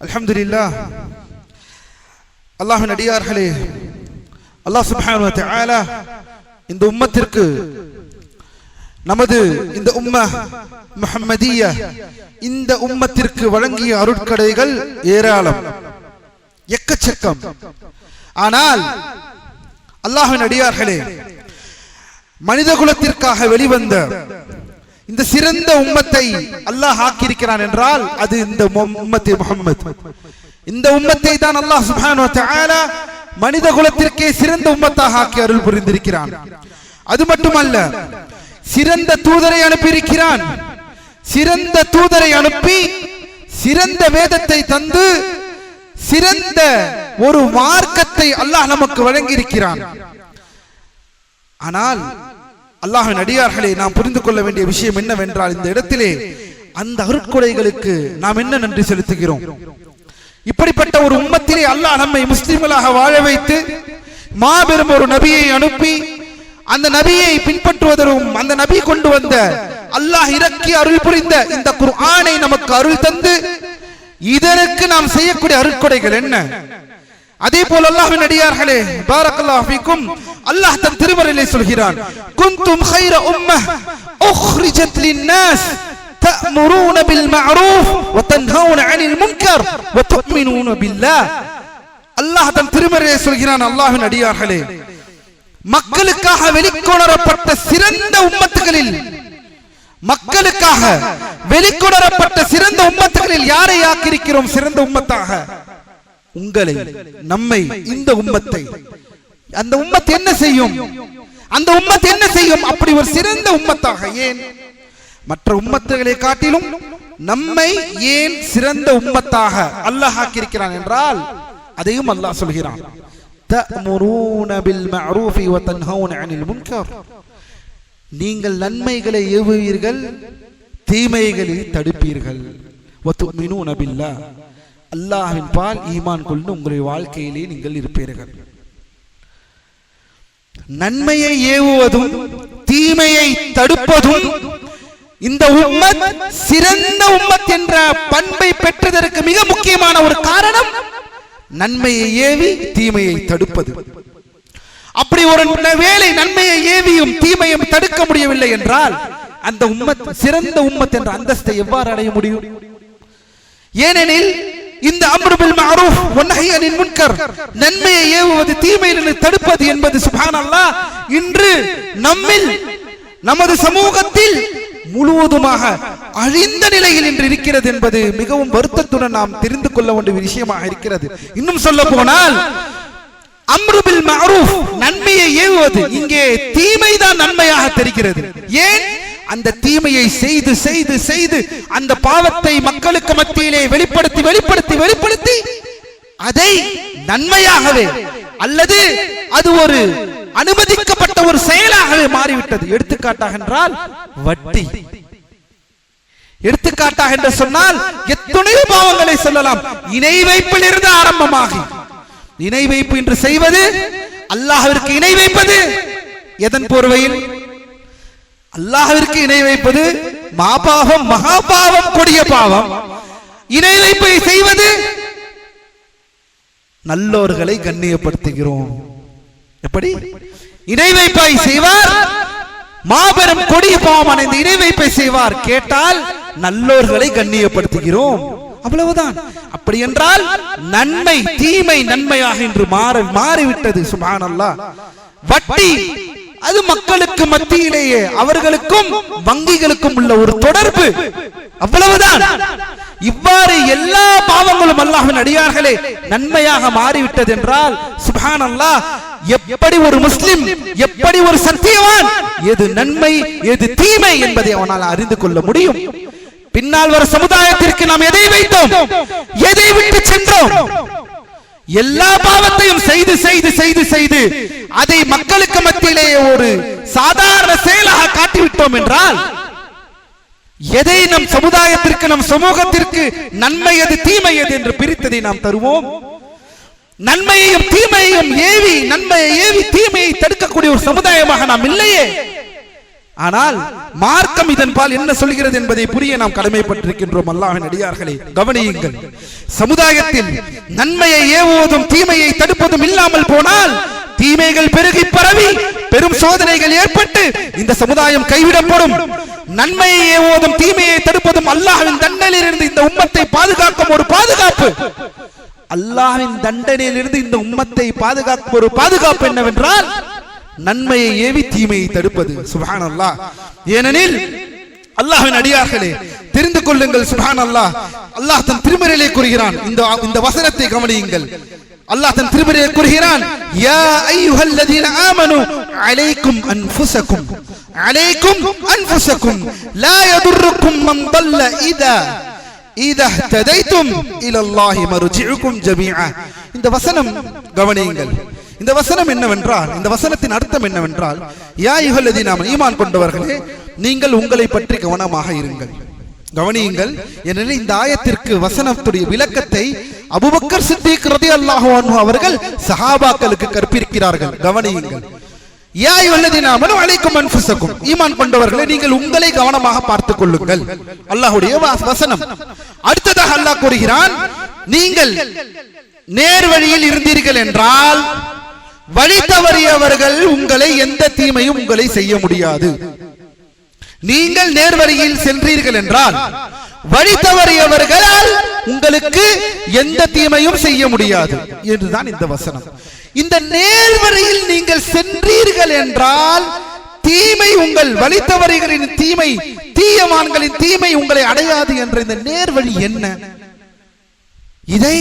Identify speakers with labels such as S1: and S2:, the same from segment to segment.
S1: அல்ஹம்துலில்லா. அல்லாஹ் அடியார்களே அல்லாஹ் சுப்ஹானு தஆலா இந்த உம்மத்திற்கு நமது இந்த உம்ம முஹம்மதிய இந்த உம்மத்திற்கு வழங்கிய அருட்கடைகள் ஏராளம் எக்கச்சக்கம். ஆனால் அல்லாஹின் அடியார்களே மனித குலத்திற்காக வெளிவந்த இந்த சிறந்த உம்மத்தை அல்லாஹ் ஆக்கியிருக்கிறான் என்றால் அது இந்த உம்மத்தை முகம்மது இந்த உம்மத்தை தான் அல்லாஹ் சுபானு மனித குலத்திற்கே சிறந்த உம்மத்தாக ஆக்கி அருள் புரிந்திருக்கிறான். அது மட்டுமல்ல சிறந்த தூதரை அனுப்பியிருக்கிறான். சிறந்த தூதரை அனுப்பி சிறந்த வேதத்தை தந்து சிறந்த ஒரு மார்க்கத்தை அல்லாஹ் நமக்கு வழங்கியிருக்கிறான். ஆனால் அல்லாஹின் அடியார்களே நாம் புரிந்து கொள்ள வேண்டிய விஷயம் என்னவென்றால் இந்த இடத்திலே அந்த அருட்கொடைகளுக்கு நாம் என்ன நன்றி செலுத்துகிறோம்? இப்படிப்பட்ட ஒரு உம்மத்திலே அல்லாஹ் நம்மை முஸ்லிம்களாக வாழ வைத்து மாபெரும் ஒரு நபியை அனுப்பி அந்த நபியை பின்பற்றுவதற்கும் அந்த நபி கொண்டு வந்த அல்லாஹ் இறக்கி அருள் புரிந்த இந்த குர்ஆனை நமக்கு அருள் தந்து இதற்கு நாம் செய்யக்கூடிய அருட்கொடைகள் என்ன? அதே போல் அல்லாஹின் அடியார்களே பாரக்கல்லாஹு அல்லாஹ் தன் திருமறையிலே சொல்கிறான் குந்தும் خير உம்மஹ் உக்ரிஜத் லின்னாஸ் تأمرون بالمعروف وتنهون عن المنكر وتؤمنون بالله அல்லாஹ் தன் திருமறையிலே சொல்கிறான் அல்லாஹ்வின் அடியார்களே மக்களுக்காக வெளிக்கொணரப்பட்ட சிறந்த உம்மத்துகளில் மக்களுக்காக வெளிக்கொணரப்பட்ட சிறந்த உம்மத்துகளில் யாரை ஆக்கியிருக்கிறோம் சிறந்த உம்மத்தாக உங்களை நம்மை இந்த உம்மத்தை அந்த உம்மத் என்ன செய்யும்? அந்த உம்மத் என்ன செய்யும்? அப்படி ஒரு சிறந்த உம்மத்தாக ஏன்? மற்ற உம்மத்துகளை காட்டிலும் நம்மை ஏன் சிறந்த உம்மத்தாக அல்லாஹ் ஆக்கியிருக்கிறான் என்றால் அதையும் அல்லாஹ் சொல்கிறான். தமுரூன பில் மஅரூஃபி வ தன்ஹவுன நீங்கள் நன்மைகளை ஏவுவீர்கள் தீமைகளை தடுப்பீர்கள். வ துமினூன பில்லா. அல்லாஹ்வின் பால் ஈமான் கொண்டு உங்களுடைய வாழ்க்கையிலே நீங்கள் இருப்பீர்கள். நன்மையை ஏவுவதும் தீமையை தடுப்பதும் இந்த உம்மத் சிறந்த உம்மத் என்ற பண்பை பெற்றதற்கு மிக முக்கியமான ஒரு காரணம் நன்மையை ஏவி தீமையை தடுப்பது. அப்படி ஒரு வேலை நன்மையை ஏவியும் தீமையும் தடுக்க முடியவில்லை என்றால் அந்த உம்மத் சிறந்த உம்மத் என்ற அந்தஸ்தை எவ்வாறு அடைய முடியும்? ஏனெனில் இந்த அம்ருபில் மஅரூஃப் வன்னஹி முன்கர் நன்மையை ஏவுவது தீமையிலிருந்து தடுப்பது என்பது சுப்ஹானல்லாஹ். இன்று நம்மில் நமது சமூகத்தில் முழுவதுமாக அழிந்த நிலையில் இன்று இருக்கிறது என்பது மிகவும் வருத்தத்துடன் நாம் தெரிந்து கொள்ள வேண்டிய விஷயமாக இருக்கிறது. இன்னும் சொல்ல போனால் அம்ருபில் மஅரூஃப் நன்மையை ஏவுவது இங்கே தீமைதான் நன்மையாக தெரிகிறது. ஏன்? அந்த தீமையை செய்து செய்து செய்து அந்த பாவத்தை மக்களுக்கு மத்தியிலே வெளிப்படுத்தி வெளிப்படுத்தி வெளிப்படுத்தி அதை நன்மையாகவே அல்லது அது ஒரு அனுமதிக்கப்பட்ட ஒரு செயலாகவே மாறிவிட்டது. எடுத்துக்காட்டாக என்றால் வட்டி. எடுத்துக்காட்டாக என்று சொன்னால் எத்தனையோ பாவங்களை சொல்லலாம். இணை வைப்பில் இருந்து ஆரம்பமாகி. இணை வைப்பு என்று செய்வது அல்லாஹிற்கு இணை வைப்பது எதன் போர்வையில்? அல்லாஹிற்கு இணை வைப்பது மாபாவம் மகாபாவம் கொடிய பாவம். இணை வைப்பை செய்வது நல்லோர்களை கண்ணியப்படுத்துகிறோம். எப்படி? இணை வைப்பாய் செய்வார் மாபெரும் கொடிய பாவம் இந்த இணை வைப்பை செய்வார். கேட்டால் நல்லோர்களை கண்ணியப்படுத்துகிறோம். அவ்வளவுதான். அப்படி என்றால் நன்மை தீமை நன்மையாக இன்று மாற மாறிவிட்டது சுபானல்லா வட்டி அது மக்களுக்கு மத்தியிலேயே அவர்களுக்கும் வங்கிகளுக்கும் உள்ள ஒரு தொடர்பு. அவ்வளவுதான். இவ்வாறு எல்லா பாவங்களும் அல்லாஹின் அடியார்களே நன்மையாக மாறிவிட்டது என்றால் சுபான் அல்லாஹ் எப்படி ஒரு முஸ்லிம் எப்படி ஒரு சத்தியவான் எது நன்மை எது தீமை என்பதை அவனால் அறிந்து கொள்ள முடியும். பின்னால் வர சமுதாயத்திற்கு நாம் எதை வைத்தோம்? எதை விட்டு சென்றோம்? எல்லா பாவத்தையும் செய்து செய்து செய்து செய்து அதை மக்களுக்கு மத்தியிலே ஒரு சாதாரண செயலாக காட்டிவிட்டோம் என்றால் எதை நம் சமுதாயத்திற்கு நம் சமூகத்திற்கு நன்மை எது தீமை எது என்று பிரித்ததை நாம் தருவோம். நன்மையையும் தீமையையும் ஏவி நன்மையை ஏவி தீமையை தடுக்கக்கூடிய ஒரு சமுதாயமாக நாம் இல்லையே. ஆனால் மார்க்கம் இதன் பால் என்ன சொல்கிறது என்பதை புரிய நாம் கடமைப்பட்டிருக்கின்றோம். அல்லாஹின் அடியார்களே கவனியுங்கள். சமுதாயத்தில் நன்மையை ஏவுவதும் தீமையை தடுப்பதும் இல்லாமல் போனால் தீமைகள் பெருகி பரவி பெரும் சோதனைகள் ஏற்பட்டு இந்த சமுதாயம் கைவிடப்படும். நன்மையை ஏவுவதும் தீமையை தடுப்பதும் அல்லாஹ்வின் தண்டனையிலிருந்து இந்த உம்மத்தை பாதுகாக்கும் ஒரு பாதுகாப்பு. அல்லாஹ்வின் தண்டனையிலிருந்து இந்த உம்மத்தை பாதுகாக்கும் ஒரு பாதுகாப்பு என்னவென்றால் நன்மையை ஏவி தீமையை தடுப்பது. சுபான் அல்லாஹ் ஏனெனில் அல்லாஹ்வின் அடியார்களே தெரிந்து கொள்ளுங்கள் சுபான் அல்லாஹ் அல்லாஹ் தன் திருமறையிலே கூறுகிறான். இந்த இந்த வசனத்தை கவனியுங்கள். அல்லாஹ் தன் திருமறையிலே கூறுகிறான் யா அய்யுஹல்லதீன ஆமனு அலைக்கும் அன்ஃபுஸக்கும் அலைக்கும் அன்ஃபுஸக்கும் லா யதுர்ருக்கும் மன் ضل இதா. இதா ததைத்தும் இலல்லாஹி மர்ஜிஉக்கும் ஜமீஆ. இந்த வசனம் கவனியுங்கள். இந்த வசனம் என்னவென்றால் இந்த வசனத்தின் அர்த்தம் என்னவென்றால் யா யுகல்லதி நாம் ஈமான் கொண்டவர்களே நீங்கள் உங்களை பற்றி கவனமாக இருங்கள். கவனியுங்கள் ஏனெனில் இந்த ஆயத்திற்கு வசனத்துடைய விளக்கத்தை அபுபக்கர் சித்திக் ரலியல்லாஹு அன்ஹு அவர்கள் சஹாபாக்களுக்கு கற்பிக்கிறார்கள் கவனியுங்கள். யா யுகல்லதி நாமனு அழைக்கும் அன்ஃபுஸக்கும் ஈமான் கொண்டவர்களே நீங்கள் உங்களை கவனமாக பார்த்துக் கொள்ளுங்கள். அல்லாஹ்வுடைய வ- வசனம். அடுத்ததாக அல்லாஹ் கூறுகிறான் நீங்கள் நேர் வழியில் இருந்தீர்கள் என்றால் வழி தவறியவர்கள் உங்களை எந்த தீமையும் உங்களை செய்ய முடியாது. நீங்கள் நேர்வழியில் சென்றீர்கள் என்றால் வழி தவறியவர்களால் உங்களுக்கு எந்த தீமையும் செய்ய முடியாது என்றுதான் இந்த வசனம். இந்த நேர்வழியில் நீங்கள் சென்றீர்கள் என்றால் தீமை உங்கள் வழி தவறிகளின் தீமை தீயவான்களின் தீமை உங்களை அடையாது என்ற இந்த நேர்வழி என்ன? இதை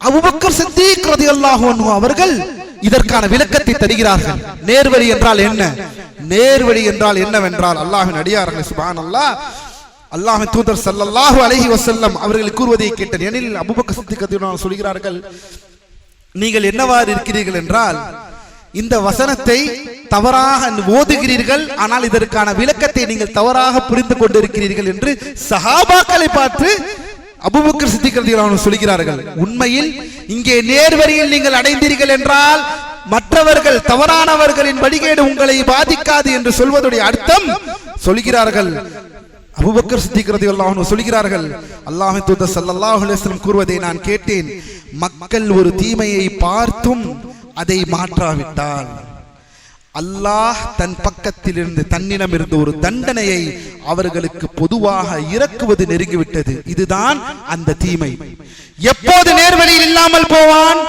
S1: அபூபக்கர் சித்திக் எல்லாம் அன்ஹு அவர்கள் இதற்கான விளக்கத்தை தருகிறார்கள். நேர்வழி என்றால் என்ன? நேர்வழி என்றால் என்னவென்றால் அல்லாஹ்வின் அடியார்கள் அல்லாஹ் அல்லாஹின் தூதர் ஸல்லல்லாஹு அலஹி வசல்லம் அவர்கள் கூறுவதை கேட்டேன். எனில் அபுபக்க சித்திக் சொல்கிறார்கள் நீங்கள் என்னவாறு இருக்கிறீர்கள் என்றால் இந்த வசனத்தை தவறாக ஓதுகிறீர்கள் ஆனால் இதற்கான விளக்கத்தை நீங்கள் தவறாக புரிந்து கொண்டிருக்கிறீர்கள் என்று சஹாபாக்களை பார்த்து அபுபக்கர் சித்திக் சொல்கிறார்கள் உண்மையில் இங்கே நேர்வரியில் நீங்கள் அடைந்தீர்கள் என்றால் மற்றவர்கள் தவறானவர்களின் வழிகேடு உங்களை பாதிக்காது என்று சொல்வதுடைய அர்த்தம் சொல்கிறார்கள். அபுபக்கர் சித்திக்கிறது ரலியல்லாஹு சொல்கிறார்கள் அல்லாஹ் தூத சல்லாஹ் அலைஹி கூறுவதை நான் கேட்டேன். மக்கள் ஒரு தீமையை பார்த்தும் அதை மாற்றாவிட்டால். அல்லாஹ் தன் பக்கத்திலிருந்து தன்னிடம் இருந்த ஒரு தண்டனையை அவர்களுக்கு பொதுவாக இறக்குவது நெருங்கிவிட்டது. இதுதான் அந்த தீமை. எப்போது நேர்வழியில் இல்லாமல் போவான்?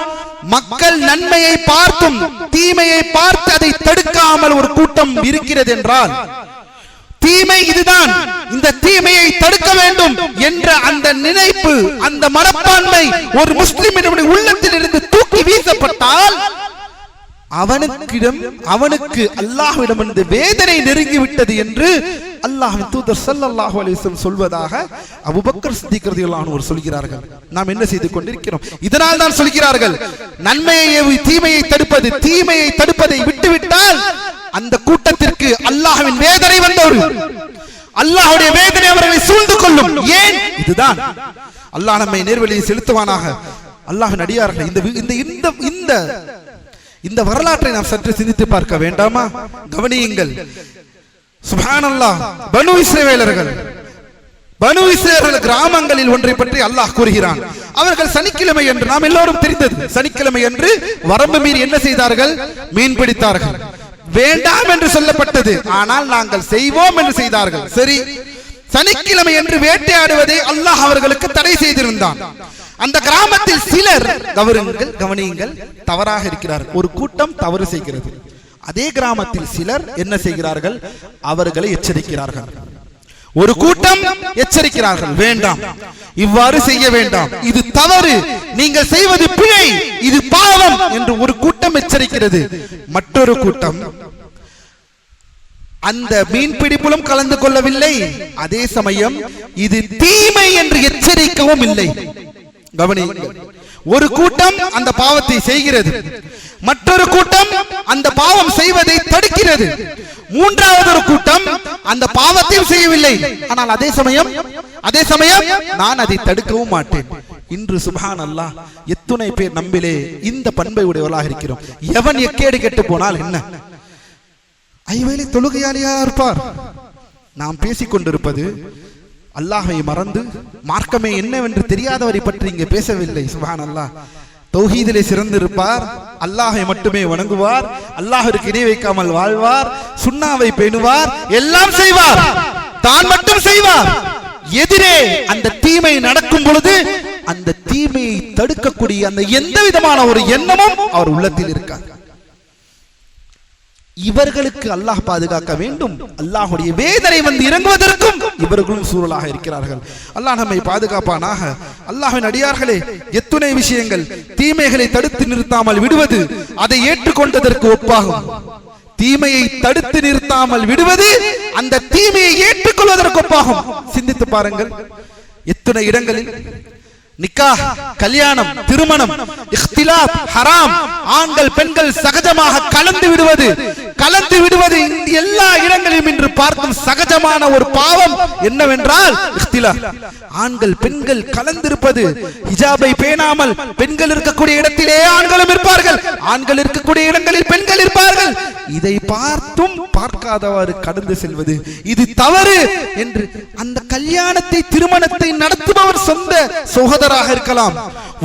S1: மக்கள் நன்மையை பார்த்தும் தீமையை பார்த்து அதை தடுக்காமல் ஒரு கூட்டம் இருக்கிறது என்றால் தீமை இதுதான். இந்த தீமையை தடுக்க வேண்டும் என்ற அந்த நினைப்பு அந்த மனப்பான்மை ஒரு முஸ்லிமினுடைய உள்ளத்தில் இருந்து தூக்கி வீசப்பட்டால் அவனுக்கிடம் அவனுக்கு அல்லாஹ்விடம் இருந்து வேதனை நெருங்கி விட்டது என்று அல்லாஹின் தூதர் ஸல்லல்லாஹு அலைஹி சொல்வதாக அபுபக்கர் சித்திக் சொல்கிறார்கள். நாம் என்ன செய்து கொண்டிருக்கிறோம்? இதனால் தான் சொல்கிறார்கள் நன்மையை தீமையை தடுப்பது தீமையை தடுப்பதை விட்டுவிட்டால் அந்த கூட்டத்திற்கு அல்லாஹ்வின் வேதனை வந்தோரு அல்லாஹுடைய வேதனை அவர்களை சூழ்ந்து கொள்ளும். ஏன்? இதுதான். அல்லாஹ் நம்மை நேர்வழியை செலுத்துவானாக. அல்லாஹ் நடிகார்கள் இந்த இந்த இந்த இந்த வரலாற்றை நாம் சற்று சிந்தித்து பார்க்க வேண்டாமா? கவனியுங்கள். சுபானல்லா பனு இஸ்ரேவேலர்கள். பனு இஸ்ரேல் கிராமங்களில் ஒன்றை பற்றி அல்லாஹ் கூறுகிறான். அவர்கள் சனிக்கிழமை என்று நாம் எல்லோரும் தெரிந்தது. சனிக்கிழமை என்று வரம்பு மீறி என்ன செய்தார்கள்? மீன் பிடித்தார்கள். வேண்டாம் என்று சொல்லப்பட்டது. ஆனால் நாங்கள் செய்வோம் என்று செய்தார்கள். சரி. சனிக்கிழமை என்று வேட்டையாடுவதை அல்லாஹ் அவர்களுக்கு தடை செய்திருந்தான். அந்த கிராமத்தில் சிலர் கவருங்கள் கவனியுங்கள் தவறாக இருக்கிறார்கள். ஒரு கூட்டம் தவறு செய்கிறது. அதே கிராமத்தில் சிலர் என்ன செய்கிறார்கள்? அவர்களை எச்சரிக்கிறார்கள். ஒரு கூட்டம் எச்சரிக்கிறார்கள். வேண்டாம். இவ்வாறு செய்ய வேண்டாம். இது தவறு. நீங்கள் செய்வது பிழை. இது பாவம் என்று ஒரு கூட்டம் எச்சரிக்கிறது. மற்றொரு கூட்டம் அந்த மீன்பிடிப்பிலும் கலந்து கொள்ளவில்லை. அதே சமயம் இது தீமை என்று எச்சரிக்கவும் இல்லை. கவனியுங்கள் ஒரு கூட்டம் அந்த பாவத்தை செய்கிறது. மற்றொரு கூட்டம் அந்த பாவம் செய்வதை தடுக்கிறது. மூன்றாவது ஒரு கூட்டம் அந்த பாவத்தையும் செய்யவில்லை. ஆனால் அதே சமயம் அதே சமயம் நான் அதை தடுக்கவும் மாட்டேன். இன்று சுபான் அல்லாஹ் எத்துணை பேர் நம்பிலே இந்த பண்பை உடையவர்களாக இருக்கிறோம். எவன் எக்கேடு கெட்டு போனால் என்ன? ஐவேலி தொழுகையாளியா இருப்பார். நாம் பேசிக் கொண்டிருப்பது அல்லாஹை மறந்து மார்க்கமே என்னவென்று தெரியாதவரை பற்றி இங்கே பேசவில்லை சுபான் அல்லாஹ் தௌஹீதிலே சிறந்திருப்பார் அல்லாஹை மட்டுமே வணங்குவார் அல்லாஹிற்கு இணை வைக்காமல் வாழ்வார் சுண்ணாவை பேணுவார் எல்லாம் செய்வார் தான் மட்டும் செய்வார். எதிரே அந்த தீமை நடக்கும் பொழுது அந்த தீமையை தடுக்கக்கூடிய அந்த எந்த விதமான ஒரு எண்ணமும் அவர் உள்ளத்தில் இருக்காது. இவர்களுக்கு அல்லாஹ் பாதுகாக்க வேண்டும். அல்லாஹுடைய வேதனை வந்து இறங்குவதற்கும் இவர்களும் சூழலாக இருக்கிறார்கள். அல்லாஹ் நம்மை பாதுகாப்பானாக. அல்லாஹின் அடியார்களே எத்துணை விஷயங்கள் தீமைகளை தடுத்து நிறுத்தாமல் விடுவது அதை ஏற்றுக்கொண்டதற்கு ஒப்பாகும். தீமையை தடுத்து நிறுத்தாமல் விடுவது அந்த தீமையை ஏற்றுக்கொள்வதற்கு ஒப்பாகும். சிந்தித்து பாருங்கள். எத்தனை இடங்களில் நிக்கா கல்யாணம் திருமணம் ஹராம் ஆண்கள் பெண்கள் சகஜமாக கலந்து விடுவது கலந்து விடுவது எல்லா இடங்களிலும் இன்று பார்க்கும் சகஜமான ஒரு பாவம் என்னவென்றால் இഖ்திலாப் ஆண்கள் பெண்கள் கலந்திருப்பது ஹிஜாபை பேணாமல் பெண்கள் இருக்கக்கூடிய இடத்திலே ஆண்களும் இருப்பார்கள் ஆண்கள் இருக்கக்கூடிய இடங்களில் பெண்கள் இருப்பார்கள். இதை பார்த்தும் பார்க்காதவாறு கடந்து செல்வது இது தவறு என்று அந்த கல்யாணத்தை திருமணத்தை நடத்துபவர் சொந்த சகோதரராக இருக்கலாம்.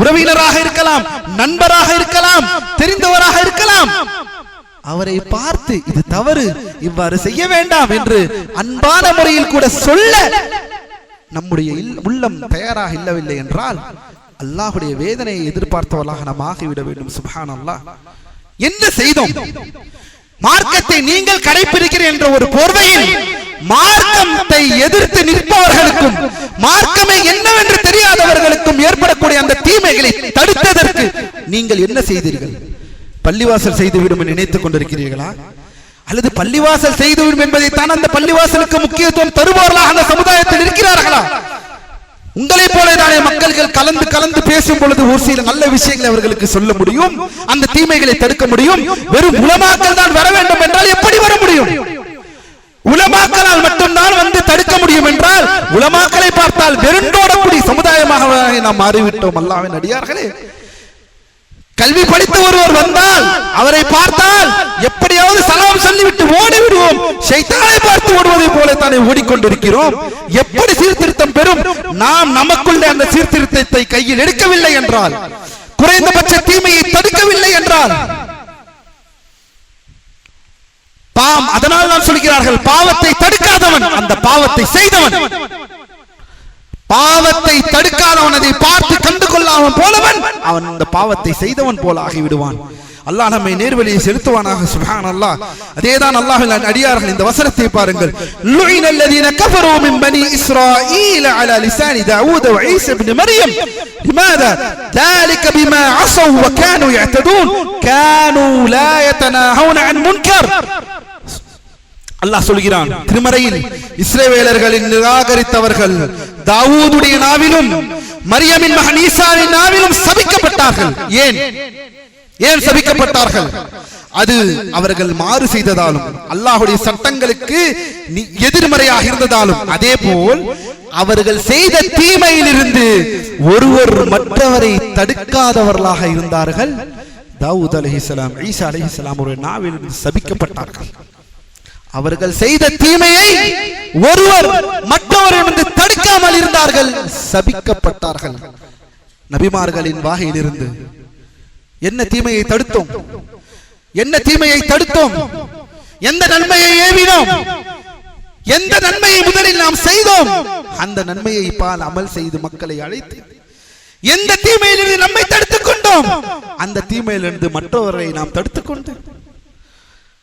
S1: உறவினராக இருக்கலாம். நண்பராக இருக்கலாம். தெரிந்தவராக இருக்கலாம். அவரை பார்த்து இது தவறு இவ்வாறு செய்ய வேண்டாம் என்று அன்பான முறையில் கூட சொல்ல நம்முடைய உள்ளம் தயாராக இல்லவில்லை என்றால் அல்லாஹுடைய வேதனையை எதிர்பார்த்தவர்களாக நாம் ஆகிவிட வேண்டும். சுப்ஹான் அல்லாஹ் என்ன செய்தோம்? மார்க்கத்தை நீங்கள் கடைபிடிக்கிறீர்கள் என்ற ஒரு போர்வையில் மார்க்கத்தை எதிர்த்து நிற்பவர்களுக்கும் மார்க்கமே என்னவென்று தெரிய ஏற்படக்கூடிய அந்த தீமைகளை தடுத்ததற்கு நீங்கள் என்ன செய்தீர்கள்? பள்ளிவாசல் செய்துவிடும் என்று நினைத்துக் கொண்டிருக்கிறீர்களா? அல்லது பள்ளிவாசல் செய்துவிடும் என்பதைத்தான் அந்த பள்ளிவாசலுக்கு முக்கியத்துவம் தருபவர்களாக அந்த சமுதாயத்தில் இருக்கிறார்களா? உங்களை போலதானே மக்கள்கள் கலந்து கலந்து பேசும் பொழுது ஒரு சில நல்ல விஷயங்களை அவர்களுக்கு சொல்ல முடியும் அந்த தீமைகளை தடுக்க முடியும். வெறும் உலமாக்கள் தான் வர வேண்டும் என்றால் எப்படி வர முடியும்? உலமாக்களால் மட்டும்தான் வந்து தடுக்க முடியும் என்றால் உலமாக்களை பார்த்தால் வெறுண்டோடக்கூடிய சமுதாயமாக நாம் மாறிவிட்டோம். அல்லாவின் அடியார்களே கல்வி படித்த ஒருவர் வந்தால் அவரை பார்த்தால் எப்படியாவது சலாம் சொல்லிவிட்டு ஓடி விடுவோம் சைத்தானை பார்த்து ஓடுவதை போல தானே ஓடிக்கொண்டிருக்கிறோம். எப்படி சீர்திருத்தம் பெறும்? நாம் நமக்குள்ளே அந்த சீர்திருத்தத்தை கையில் எடுக்கவில்லை என்றால் குறைந்தபட்ச தீமையை தடுக்கவில்லை என்றால் பாம் அதனால் நான் சொல்கிறார்கள் பாவத்தை தடுக்காதவன் அந்த பாவத்தை செய்தவன். பாவத்தை தடுக்காதவன் அதை பார்த்து கண்டு கொள்ளாமல் போலவன் அவன் அந்த பாவத்தை செய்தவன் போல ஆகிவிடுவான் அல்லாஹ் நம்மை நேர்வழியை செலுத்துவானாக சுப்ஹான் அல்லாஹ் அதேதான் அல்லாஹ்வின் அடியார்கள் இந்த வசனத்தை பாருங்கள் லுஇன الذين كفروا من بني اسرائيل على لسان داوود وعيسى ابن مريم لماذا ذلك بما عصوا وكانوا يعتدون كانوا لا يتناهون عن منكر அல்லாஹ் சொல்கிறான் திருமறையில் இஸ்ரேவேலர்களின் நிராகரித்தவர்கள் தாவூதுடைய நாவிலும் மரியமின் மகன் ஈசாவின் நாவிலும் சபிக்கப்பட்டார்கள். ஏன்? ஏன் சபிக்கப்பட்டார்கள்? அது அவர்கள் மாறு செய்ததாலும் அல்லாஹுடைய சட்டங்களுக்கு எதிர்மறையாக இருந்ததாலும். அதே போல் அவர்கள் செய்த தீமையிலிருந்து ஒருவர் மற்றவரை தடுக்காதவர்களாக இருந்தார்கள். தாவூத் அலைஹிஸ்ஸலாம் ஈசா அலைஹிஸ்ஸலாம் ஒரு நாவிலிருந்து சபிக்கப்பட்டார்கள். அவர்கள் செய்த தீமையை ஒருவர் மற்றவரிடமிருந்து தடுக்காமல் இருந்தார்கள் சபிக்கப்பட்டார்கள். நபிமார்களின் வாகையிலிருந்து என்ன தீமையை தடுத்தோம்? என்ன தீமையை தடுத்தோம்? எந்த நன்மையை ஏவினோம்? எந்த நன்மையை முதலில் நாம் செய்தோம்? அந்த நன்மையை பால் அமல் செய்து மக்களை அழைத்து எந்த தீமையிலிருந்து நம்மை தடுத்துக் கொண்டோம்? அந்த தீமையிலிருந்து மற்றவரை நாம் தடுத்துக் கொண்டோம்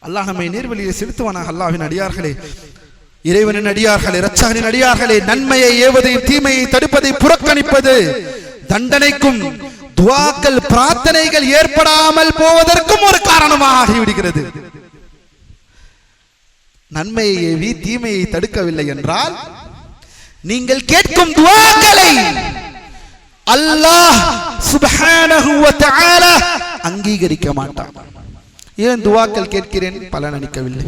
S1: அல்லாஹ் நம்மை நேர்வழியை செலுத்துவானாக அல்லாஹ்வின் அடியார்களே. இறைவனின் அடியார்களே இரட்சகனின் அடியார்களே நன்மையை ஏவதையும் தீமையை தடுப்பதை புறக்கணிப்பது தண்டனைக்கும் துவாக்கள் பிரார்த்தனைகள் ஏற்படாமல் போவதற்கும் ஒரு காரணமாக ஆகிவிடுகிறது. நன்மையை ஏவி தீமையை தடுக்கவில்லை என்றால் நீங்கள் கேட்கும் துவாக்களை அல்லாஹ் சுப்ஹானஹு வ தஆலா அங்கீகரிக்க மாட்டான். ஏன் துவாக்கள் கேட்கிறேன்? பலன் அளிக்கவில்லை.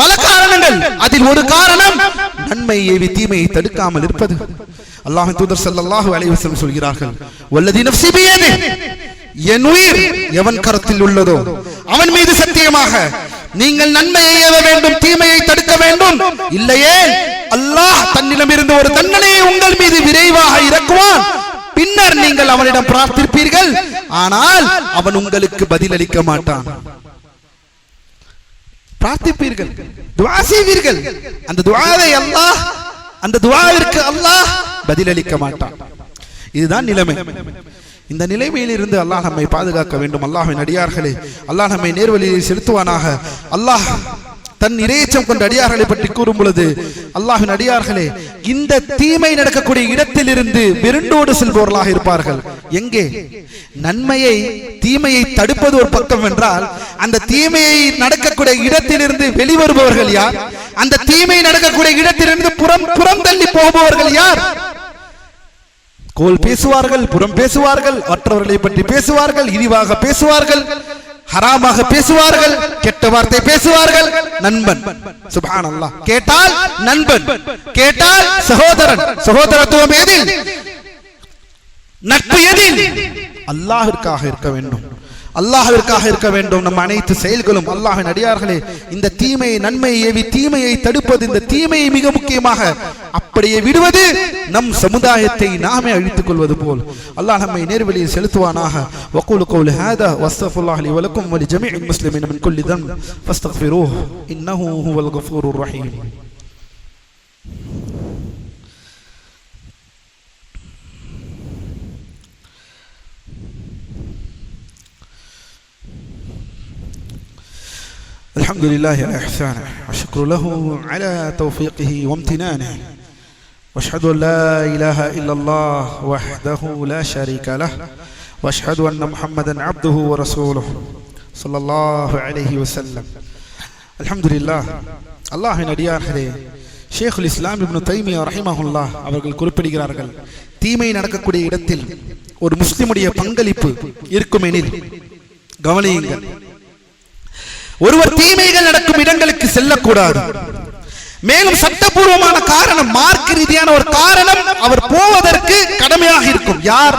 S1: பல காரணங்கள். அதில் ஒரு காரணம் நன்மை ஏவி தீமையை தடுக்காமல் இருப்பது. அல்லாஹ் தூதர் ஸல்லல்லாஹு அலைவசம் சொல்கிறார்கள் வல்லதி நஃப்ஸி என் உயிர் எவன் கரத்தில் உள்ளதோ அவன் மீது சத்தியமாக நீங்கள் நன்மையை ஏவ வேண்டும் தீமையை தடுக்க வேண்டும். இல்லையே அல்லாஹ் தன்னிடமிருந்து ஒரு தண்டனையை உங்கள் மீது விரைவாக இறக்குவான். பின்னர் நீங்கள் அவனிடம் பிரார்த்திப்பீர்கள். ஆனால் அவன் உங்களுக்கு பதிலளிக்க மாட்டான். பிரார்த்திப்பீர்கள் துவா செய்வீர்கள். அந்த துவாவை அல்லாஹ் அந்த துவாவிற்கு அல்லாஹ் பதிலளிக்க மாட்டான். இதுதான் நிலைமை. இந்த நிலைமையில் இருந்து அல்லாஹ் நம்மை பாதுகாக்க வேண்டும். அல்லாஹின் அடியார்களே அல்லாஹ் நம்மை நேர்வழியில் செலுத்துவானாக. அல்லாஹ் தன் இறையச்சம் கொண்ட அடியார்களை பற்றி கூறும் பொழுது அல்லாஹின் அடியார்களே இந்த தீமை நடக்கக்கூடிய இடத்தில் இருந்து விருண்டோடு செல்பவர்களாக இருப்பார்கள். எங்கே? நன்மையை தீமையை தடுப்பது ஒரு பக்கம் என்றால் அந்த தீமையை நடக்கக்கூடிய இடத்திலிருந்து வெளிவருபவர்கள் யார்? அந்த தீமை நடக்கக்கூடிய இடத்திலிருந்து புறம் புறம் தள்ளி போபவர்கள் யார்? கோல் பேசுவார்கள் புறம் பேசுவார்கள் மற்றவர்களை பற்றி பேசுவார்கள் இழிவாக பேசுவார்கள் ஹராமாக பேசுவார்கள் கெட்ட வார்த்தை பேசுவார்கள் நண்பன். சுபான் அல்லாஹ் கேட்டால் நண்பன். கேட்டால் சகோதரன். சகோதரத்துவம் எதில்? நட்பு எதில்? அல்லாஹிற்காக இருக்க வேண்டும். அல்லாஹிற்காக இருக்க வேண்டும். நம் அனைத்து செயல்களும் அல்லாஹின் அடியார்களே இந்த தீமையை நன்மையை ஏவி தீமையை தடுப்பது இந்த தீமையை மிக முக்கியமாக அப்படியே விடுவது நம் சமுதாயத்தை நாமே அழித்துக் கொள்வது போல். அல்லாஹ் நம்மை நேர்வழியில் செலுத்துவானாக. வக்கூலு கௌலி ஹாதா வஸ்தஃபுல்லாஹ் லி வலி ஜமீஇல் முஸ்லிமீன மின் குல்லி ரஹீம். الحمد لله على إحسانه وشكر له على توفيقه وامتنانه واشهد ان لا اله الا الله وحده لا شريك له واشهد ان محمدا عبده ورسوله صلى الله عليه وسلم الحمد لله அல்லாஹின் அடியார்களே ஷேகுல் இஸ்லாம் இப்னு தைமியா ரஹிமஹுல்லா அவர்கள் குறிப்பிடுகிறார்கள் தீமை நடக்கக்கூடிய இடத்தில் ஒரு முஸ்லிமுடைய பங்களிப்பு இருக்குமெனில் கவனியுங்கள் ஒருவர் தீமைகள் நடக்கும் இடங்களுக்கு செல்லக்கூடாது. மேலும் சட்டபூர்வமான காரணம் மார்க்க ரீதியான ஒரு காரணம் அவர் போவதற்கு கடமையாக இருக்கும். யார்?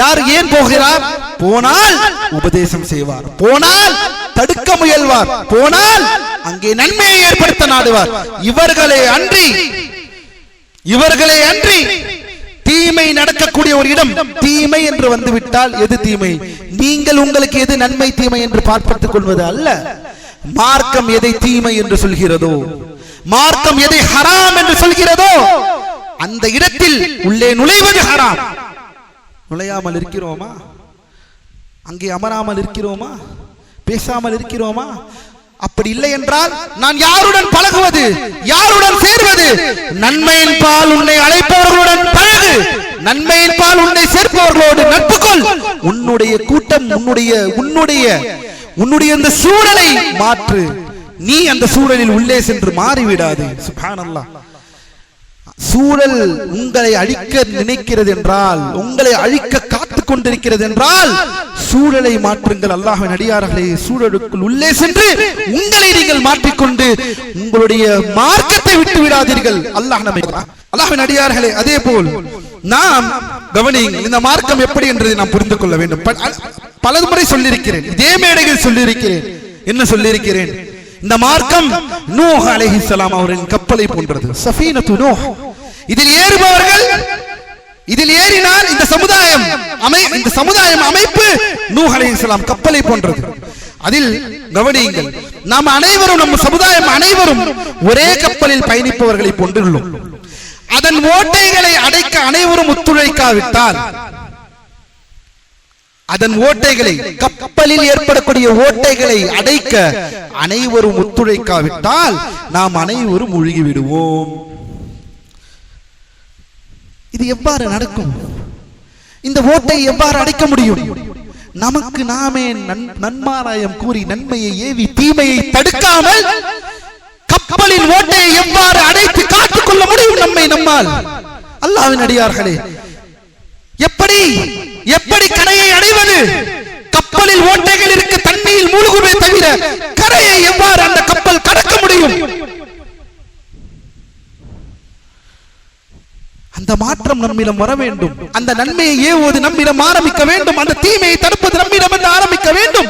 S1: யார் ஏன் போகிறார்? போனால் உபதேசம் செய்வார். போனால் தடுக்க முயல்வார். போனால் அங்கே நன்மையை ஏற்படுத்த நாடுவார். இவர்களே அன்றி இவர்களே அன்றி தீமை நடக்கக்கூடிய ஒரு இடம் தீமை என்று வந்துவிட்டால் எது தீமை? நீங்கள் உங்களுக்கு எது நன்மை தீமை என்று பார்ப்பட்டுக் கொள்வது அல்ல. மார்க்கம் எதை தீமை என்று சொல்கிறதோ மார்க்கம் எதை ஹராம் என்று சொல்கிறதோ அந்த இடத்தில் உள்ளே நுழைவது ஹராம். நுழையாமல் இருக்கிறோமா? அங்கே அமராமல் இருக்கிறோமா? பேசாமல் இருக்கிறோமா? அப்படி இல்லை என்றால் நான் யாருடன் பழகுவது? யாருடன் சேர்வது? நன்மையின் பால் உன்னை அழைப்பவர்களுடன் பழகு. நன்மையின் பால் உன்னை சேர்ப்பவர்களோடு நட்பு கொள். உன்னுடைய கூட்டம் உன்னுடைய உன்னுடைய உன்னுடைய அந்த சூழலை மாற்று. நீ அந்த சூழலில் உள்ளே சென்று மாறிவிடாது. சுபானல்லா சூழல் உங்களை அழிக்க நினைக்கிறது என்றால் உங்களை அழிக்க கொண்டிருக்கிறது என்றால் சூழலை மாற்றுங்கள். அல்லாஹின் அடியார்களை சூழலுக்குள் உள்ளே சென்று உங்களை நீங்கள் மாற்றிக்கொண்டு உங்களுடைய மார்க்கத்தை விட்டு விடாதீர்கள். அல்லாஹ் நம்மை அடியார்களே அதே போல் நாம் கவனியுங்கள் இந்த மார்க்கம் எப்படி என்றதை நாம் புரிந்து கொள்ள வேண்டும். பல முறை சொல்லியிருக்கிறேன். இதே மேடையில் சொல்லியிருக்கிறேன். என்ன சொல்லியிருக்கிறேன்? இந்த மார்க்கம் நூஹ் அலைஹிஸ்ஸலாம் அவரின் கப்பலை போன்றது. சஃபீனத்து நூஹ். இதில் ஏறுபவர்கள் இதில் ஏறினால் இந்த சமுதாயம் அமை இந்த சமுதாயம் அமைப்பு நூஹ் அலைஹிஸ்ஸலாம் கப்பலை போன்றது. அதில் கவனியுங்கள் நாம் அனைவரும் நம்ம சமுதாயம் அனைவரும் ஒரே கப்பலில் பயணிப்பவர்களை போன்றுள்ளோம். அதன் ஓட்டைகளை அடைக்க அனைவரும் ஒத்துழைக்காவிட்டால் அதன் ஓட்டைகளை கப்பலில் ஏற்படக்கூடிய ஓட்டைகளை அடைக்க அனைவரும் ஒத்துழைக்காவிட்டால் நாம் அனைவரும் மூழ்கிவிடுவோம். இது எவ்வாறு நடக்கும்? இந்த ஓட்டை எவ்வாறு அடைக்க முடியும்? நமக்கு நாமே நன்- நன்மாராயம் கூறி நன்மையை ஏவி தீமையை தடுக்காமல் கப்பலின் ஓட்டையை எவ்வாறு அடைத்து காத்துக் கொள்ள முடியும் நம்மை நம்மால்? அல்லாவின் அடியார்களே எப்படி எப்படி கரையை அடைவது? கப்பலில் ஓட்டைகள் இருக்க தண்ணியில் மூழ்குமே தவிர கரையை எவ்வாறு அந்த கப்பல் கடக்க முடியும்? அந்த மாற்றம் நம்மிடம் வர வேண்டும். அந்த நன்மையை ஏவுவது நம்மிடம் ஆரம்பிக்க வேண்டும். அந்த தீமையை தடுப்பது நம்மிடம் என்று ஆரம்பிக்க வேண்டும்.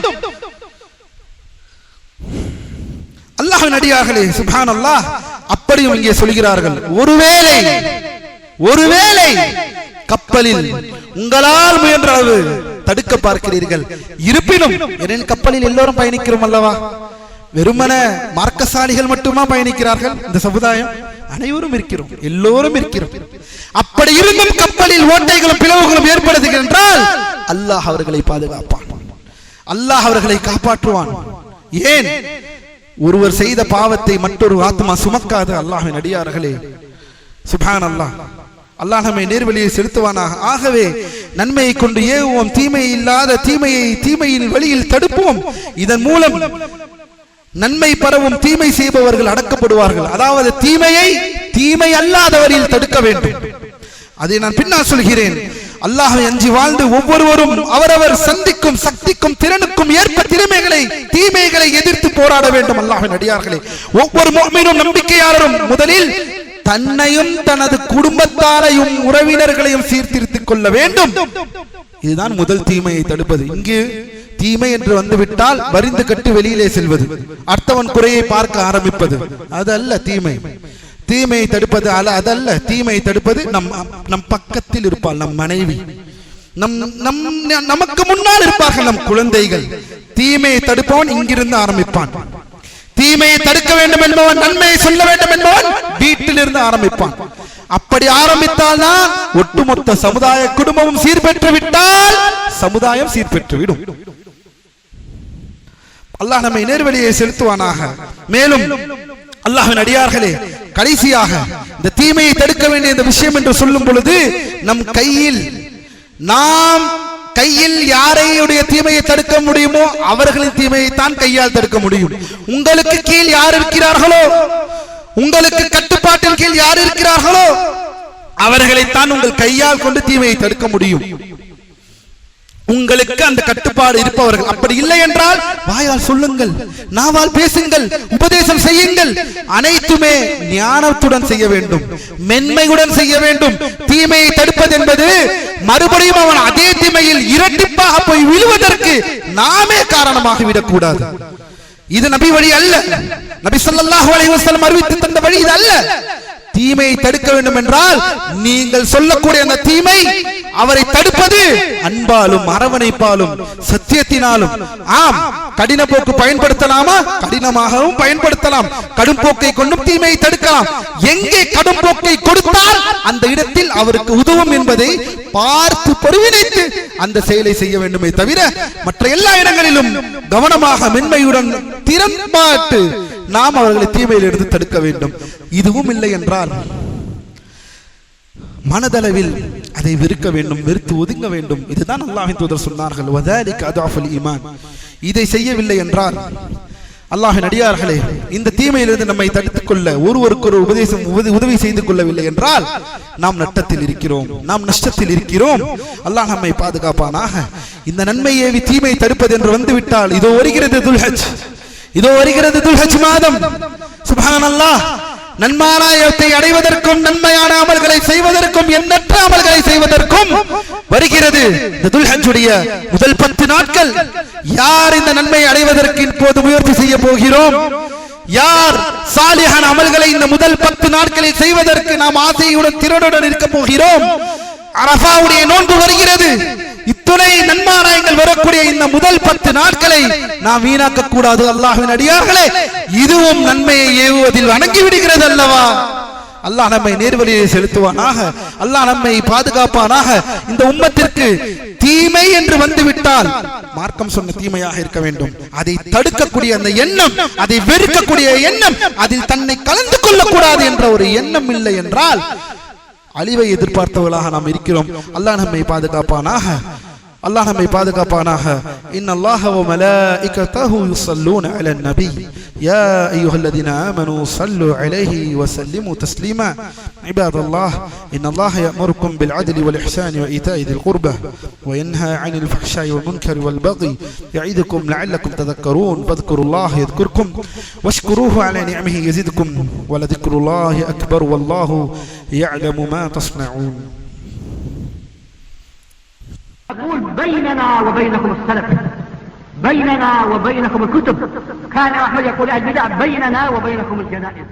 S1: அல்லாஹின் அடியார்களே சுபான் அல்லாஹ் அப்படியும் இங்கே சொல்கிறார்கள் ஒருவேளை ஒருவேளை கப்பலில் உங்களால் முயன்ற அளவு தடுக்க பார்க்கிறீர்கள். இருப்பினும் எனின் கப்பலில் எல்லோரும் பயணிக்கிறோம் அல்லவா? வெறுமன மார்க்கசாலிகள் மட்டுமா பயணிக்கிறார்கள்? இந்த சமுதாயம்? அனைவரும் இருக்கிறோம். எல்லோரும் இருக்கிறோம். அப்படி இருந்தும் கப்பலில் ஓட்டைகளும் பிளவுகளும் ஏற்படுத்துகின்றால் அல்லாஹ் அவர்களை பாதுகாப்பான். அல்லாஹ் அவர்களை காப்பாற்றுவான். ஏன்? ஒருவர் செய்த பாவத்தை மற்றொரு ஆத்மா சுமக்காத அல்லாஹின் அடியார்களே. சுபான் அல்லாஹ் அல்லாஹ் நம்மை நேர்வழியை செலுத்துவானாக. ஆகவே நன்மையை கொண்டு ஏவுவோம் தீமை இல்லாத தீமையை தீமையின் வழியில் தடுப்போம். இதன் மூலம் நன்மை பரவும் தீமை செய்பவர்கள் அடக்கப்படுவார்கள். அதாவது தீமையை தீமை அல்லாத வழியில் தடுக்க வேண்டும். அதை நான் பின்னால் சொல்கிறேன். அல்லாஹ் அஞ்சி வாழ்ந்து ஒவ்வொருவரும் அவரவர் சந்திக்கும் சக்திக்கும் திறனுக்கும் ஏற்ப திறமைகளை தீமைகளை எதிர்த்து போராட வேண்டும் அல்லாஹின் அடியார்களே. ஒவ்வொரு முஃமினும் நம்பிக்கையாளரும் முதலில் தன்னையும் தனது குடும்பத்தாரையும் உறவினர்களையும் சீர்திருத்திக் கொள்ள வேண்டும். இதுதான் முதல் தீமையை தடுப்பது. இங்கு தீமை என்று வந்துவிட்டால் வரிந்து கட்டி வெளியிலே செல்வது. அடுத்தவன் குறையை பார்க்க ஆரம்பிப்பது. அது அல்ல தீமை. தீமையை தடுப்பது அல்ல அதல்ல தீமையை தடுப்பது நம் நம் பக்கத்தில் இருப்பாள் நம் மனைவி. நம் நம் நமக்கு முன்னால் இருப்பார்கள் நம் குழந்தைகள். தீமையை தடுப்பவன் இங்கிருந்து ஆரம்பிப்பான். தீமையை தடுக்க வேண்டும் என்பவன் நன்மையை சொல்ல வேண்டும் என்பவன் வீட்டிலிருந்து ஆரம்பிப்பான். அப்படி ஆரம்பித்தால்தான் ஒட்டுமொத்த சமுதாய குடும்பமும் சீர்பெற்று விட்டால் சமுதாயம் சீர்பெற்று விடும். அல்லாஹ் நம்மை நேர்வழியை செலுத்துவானாக. மேலும் அல்லாஹின் அடியார்களே கடைசியாக இந்த தீமையை தடுக்க வேண்டிய இந்த விஷயம் என்று சொல்லும் பொழுது நம் கையில் நாம் கையில் யாரையுடைய தீமையை தடுக்க முடியுமோ அவர்களின் தீமையை தான் கையால் தடுக்க முடியும். உங்களுக்கு கீழ் யார் இருக்கிறார்களோ உங்களுக்கு கட்டுப்பாட்டின் கீழ் யார் இருக்கிறார்களோ அவர்களைத்தான் உங்கள் கையால் கொண்டு தீமையை தடுக்க முடியும். உங்களுக்கு அந்த கட்டுப்பாடு இருப்பவர்கள். அப்படி இல்லை என்றால் வாயால் சொல்லுங்கள் நாவால் பேசுங்கள் உபதேசம் செய்யுங்கள். அனைத்துமே ஞானத்துடன் செய்ய வேண்டும் மென்மையுடன் செய்ய வேண்டும். தீமையை தடுப்பது என்பது மறுபடியும் அவன் அதே தீமையில் இரட்டிப்பாக போய் விழுவதற்கு நாமே காரணமாக விடக்கூடாது இது நபி வழி அல்ல. நபி சொல்லாஹு அலைஹி அறிவித்து தந்த வழி இது அல்ல. தீமையை தடுக்க வேண்டும் என்றால் நீங்கள் சொல்லக்கூடிய அந்த தீமை அவரை தடுப்பது அன்பாலும் அரவணைப்பாலும் சத்தியத்தினாலும். ஆம் கடின போக்கு பயன்படுத்தலாமா? கடினமாகவும் பயன்படுத்தலாம். கடும் போக்கை கொண்டும் தீமையை தடுக்கலாம். எங்கே கடும் போக்கை கொடுத்தால் அந்த இடத்தில் அவருக்கு உதவும் என்பதை பார்த்து பொருவினைத்து அந்த செயலை செய்ய வேண்டுமே தவிர மற்ற எல்லா இடங்களிலும் கவனமாக மென்மையுடன் திறன்பாட்டு நாம் அவர்களை தீமையில் எடுத்து தடுக்க வேண்டும். இதுவும் இல்லை என்றால் மனதளவில் அதை வெறுக்க வேண்டும் வெறுத்து ஒதுங்க வேண்டும். இதுதான் அல்லாஹின் தூதர் சொன்னார்கள். வதாலிக் அதாஃபுல் ஈமான். இதை செய்யவில்லை என்றால் அல்லாஹின் அடியார்களே இந்த தீமையிலிருந்து நம்மை தடுத்துக் கொள்ள ஒருவருக்கு ஒரு உபதேசம் உதவி- செய்து கொள்ளவில்லை என்றால் நாம் நட்டத்தில் இருக்கிறோம் நாம் நஷ்டத்தில் இருக்கிறோம். அல்லாஹ் நம்மை பாதுகாப்பானாக. இந்த நன்மை ஏவி தீமை தடுப்பது என்று வந்துவிட்டால் இதோ வருகிறது துல்ஹஜ். இதோ வருகிறது துல்ஹஜ் மாதம். சுப்ஹானல்லாஹ். நன்மாராயத்தை அடைவதற்கும் நன்மையான அமல்களை செய்வதற்கும் எண்ணற்ற அமல்களை செய்வதற்கும் வருகிறது. இந்த முதல் பத்து நாட்கள் யார் இந்த நன்மை அடைவதற்கு இப்போது முயற்சி செய்ய போகிறோம்? யார் சாலிஹான அமல்களை இந்த முதல் பத்து நாட்களில் செய்வதற்கு நாம் ஆசையுடன் திறனுடன் இருக்க போகிறோம்? அரபாவுடைய நோன்பு வருகிறது. இத்துணை நன்மாராயங்கள் வரக்கூடிய இந்த முதல் பத்து நாட்களை நாம் வீணாக்க கூடாது அல்லாஹின் அடியார்களே. இதுவும் நன்மையை ஏவுவதில் வணங்கி விடுகிறது அல்லவா? அல்லாஹ் நம்மை நேர்வழியை செலுத்துவானாக அல்லாஹ் நம்மை பாதுகாப்பானாக. இந்த உம்மத்திற்கு தீமை என்று வந்துவிட்டால் மார்க்கம் சொன்ன தீமையாக இருக்க வேண்டும். அதை தடுக்கக்கூடிய அந்த எண்ணம் அதை வெறுக்கக்கூடிய எண்ணம் அதில் தன்னை கலந்து கொள்ளக்கூடாது என்ற ஒரு எண்ணம் இல்லை என்றால் அழிவை எதிர்பார்த்தவர்களாக நாம் இருக்கிறோம். அல்லாஹ் நம்மை பாதுகாப்பானாக. அல்லாஹ் நம்மை பாதுகாப்பானாக இன் அல்லாஹ வ மலாயிகத்தஹு யுஸல்லூன அலன் நபி யா அய்யுஹல்லதீன ஆமனூ ஸல்லு அலைஹி வ சல்லிமு தஸ்லீமா عباد الله إن الله يأمركم بالعدل والإحسان وإيتاء ذي القربى وينهى عن الفحشاء والمنكر والبغي يعظكم لعلكم تذكرون فاذكروا الله يذكركم واشكروه على نعمه يزدكم ولذكر الله أكبر والله يعلم ما تصنعون
S2: يقول بيننا وبينكم السلف. بيننا وبينكم الكتب. كان أحمد يقول البدع بيننا وبينكم الجنائز.